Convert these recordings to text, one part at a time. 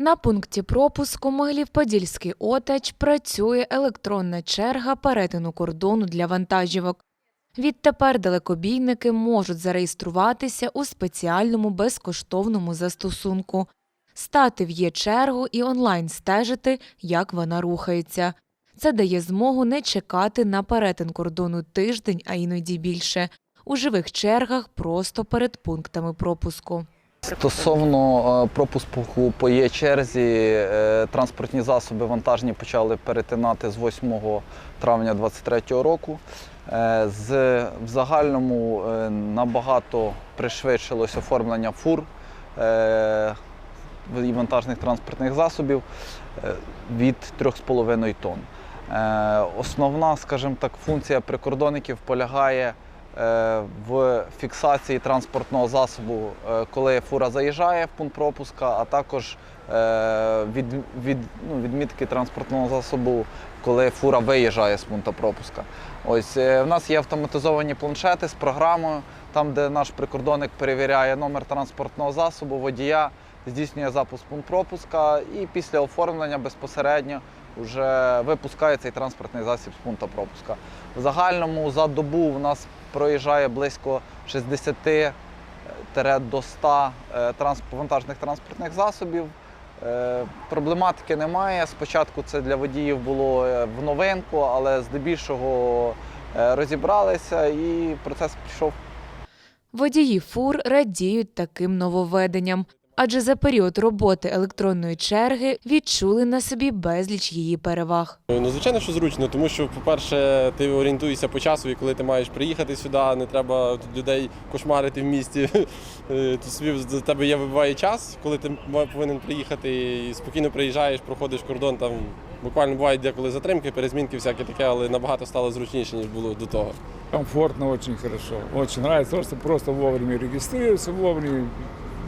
На пункті пропуску Могилів-Подільський Отач працює електронна черга перетину кордону для вантажівок. Відтепер далекобійники можуть зареєструватися у спеціальному безкоштовному застосунку, стати в є чергу і онлайн стежити, як вона рухається. Це дає змогу не чекати на перетин кордону тиждень, а іноді більше, у живих чергах просто перед пунктами пропуску. Стосовно е, пропуску по є черзі, е, транспортні засоби вантажні почали перетинати з 8 травня 2023 року. Е, З, в загальному набагато пришвидшилось оформлення фур і вантажних транспортних засобів від 3,5 тонн. Основна, скажімо так, функція прикордонників полягає в фіксації транспортного засобу, е, коли фура заїжджає в пункт пропуска, а також е, від, від, ну, відмітки транспортного засобу, коли фура виїжджає з пункту пропуска. Ось е, в нас є автоматизовані планшети з програмою, там, де наш прикордонник перевіряє номер транспортного засобу, водія, здійснює запуск пункт пропуска і після оформлення безпосередньо вже випускає цей транспортний засіб з пункту пропуска. В загальному за добу у нас проїжджає близько 60 тире до 100 е, вантажних транспортних засобів. Е, Проблематики немає. Спочатку це для водіїв було е, в новинку, але здебільшого е, розібралися і процес пішов Водії фур радіють таким нововведенням, адже за період роботи електронної черги відчули на собі безліч її переваг. Ну, звичайно, що зручно, тому що, по-перше, ти орієнтуєшся по часу, і коли ти маєш приїхати сюди, не треба тут людей кошмарити в місті. Е, Тут собі за тебе є вибиває час, коли ти повинен приїхати і спокійно приїжджаєш, проходиш кордон. Там буквально бувають деколи затримки, перезмінки, всяке таке, але набагато стало зручніше, ніж було до того. Комфортно, очень хорошо. Очень нравится, просто, вовремя регистрируется, вовремя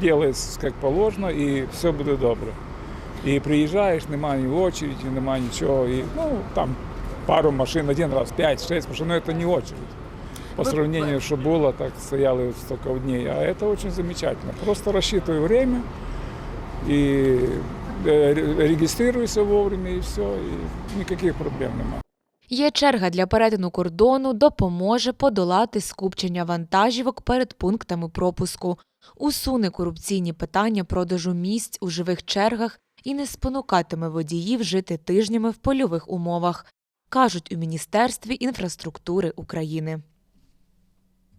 делается как положено, и все буде добре. І приїжджаєш, немає ні очереди, немає нічого. І, ну, там пару машин, один раз, 5-6 машин, но это не очередь. По сравнению, что было, так стояли столько дней. А это очень замечательно. Просто рассчитывай время и э, ре- регистрируйся вовремя, и все, и никаких проблем немає. Є черга для перетину кордону допоможе подолати скупчення вантажівок перед пунктами пропуску, усуне корупційні питання продажу місць у живих чергах і не спонукатиме водіїв жити тижнями в польових умовах, кажуть у Міністерстві інфраструктури України.